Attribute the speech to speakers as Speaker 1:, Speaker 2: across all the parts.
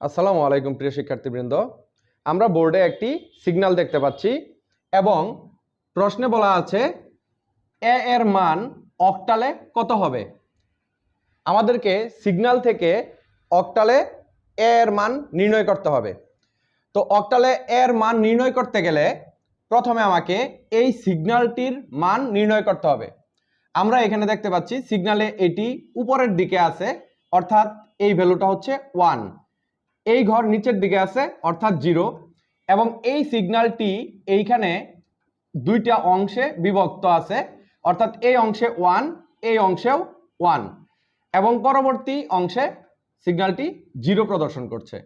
Speaker 1: আসসালামু আলাইকুম প্রিয় শিক্ষার্থীবৃন্দ। আমরা বোর্ডে একটি সিগন্যাল দেখতে পাচ্ছি এবং প্রশ্নে বলা আছে, এ এর মান অক্টালে কত হবে? আমাদেরকে সিগন্যাল থেকে অক্টালে এ এর মান নির্ণয় করতে হবে। তো অক্টালে এর মান নির্ণয় করতে গেলে প্রথমে আমাকে এই সিগন্যালটির মান নির্ণয় করতে হবে। আমরা এখানে দেখতে পাচ্ছি, সিগন্যালে এটি উপরের দিকে আছে, অর্থাৎ এই ভ্যালুটা হচ্ছে ওয়ান এই ঘর নিচের দিকে আছে, অর্থাৎ জিরো এবং এই সিগন্যালটি এইখানে দুইটা অংশে বিভক্ত আছে, অর্থাৎ এই অংশে ওয়ান এই অংশেও ওয়ান এবং পরবর্তী অংশে সিগন্যালটি জিরো প্রদর্শন করছে।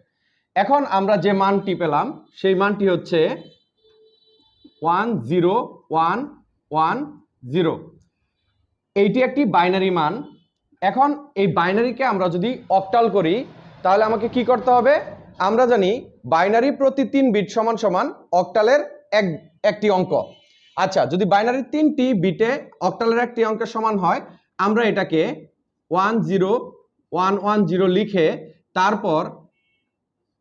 Speaker 1: এখন আমরা যে মানটি পেলাম, সেই মানটি হচ্ছে one zero one one zero এইটি একটি বাইনারি মান। এখন এই বাইনারিকে আমরা যদি অক্টাল করি তাহলে আমাকে কি করতে হবে? আমরা জানি বাইনারি প্রতি তিন বিট সমান সমান অক্টালের এক, একটি অঙ্ক। আচ্ছা যদি বাইনারির তিনটি বিটে অক্টালের একটি অঙ্কের সমান হয়, আমরা এটাকে one zero one one zero লিখে তারপর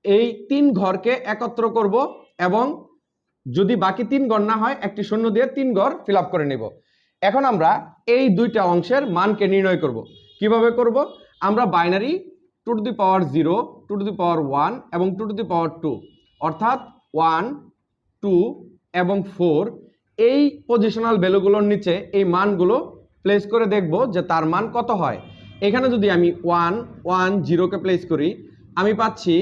Speaker 1: এই তিন ঘরকে একত্র করব এবং যদি বাকি তিন ঘর না হয়, একটি শূন্য দিয়ে তিন ঘর ফিল করে নেব। এখন আমরা এই দুইটা অংশের মানকে নির্ণয় করব। কীভাবে করব? আমরা binary two to the power zero, two to the power one এবং two to the power two. অর্থাৎ ওয়ান, টু এবং ফোর এই পজিশনাল ভ্যালুগুলোর নিচে এই মানগুলো প্লেস করে দেখব যে তার মান কত হয়। এখানে যদি আমি ওয়ান ওয়ান জিরোকে প্লেস করি, আমি পাচ্ছি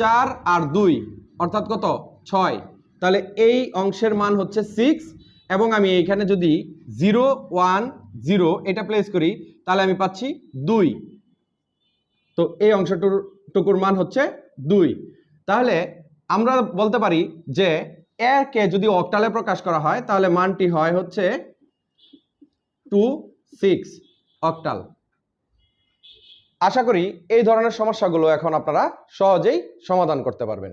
Speaker 1: চার আর দুই, অর্থাৎ কত? ছয়। তাহলে এই অংশের মান হচ্ছে সিক্স এবং আমি এইখানে যদি জিরো, ওয়ান, জিরো এটা প্লেস করি, তাহলে আমি পাচ্ছি দুই। তো এই অংশটুর, টুকুর মান হচ্ছে দুই। তাহলে আমরা বলতে পারি যে একে যদি অক্টালে প্রকাশ করা হয়, তাহলে মানটি হয় হচ্ছে টু সিক্স অক্টাল আশা করি এই ধরনের সমস্যাগুলো এখন আপনারা সহজেই সমাধান করতে পারবেন।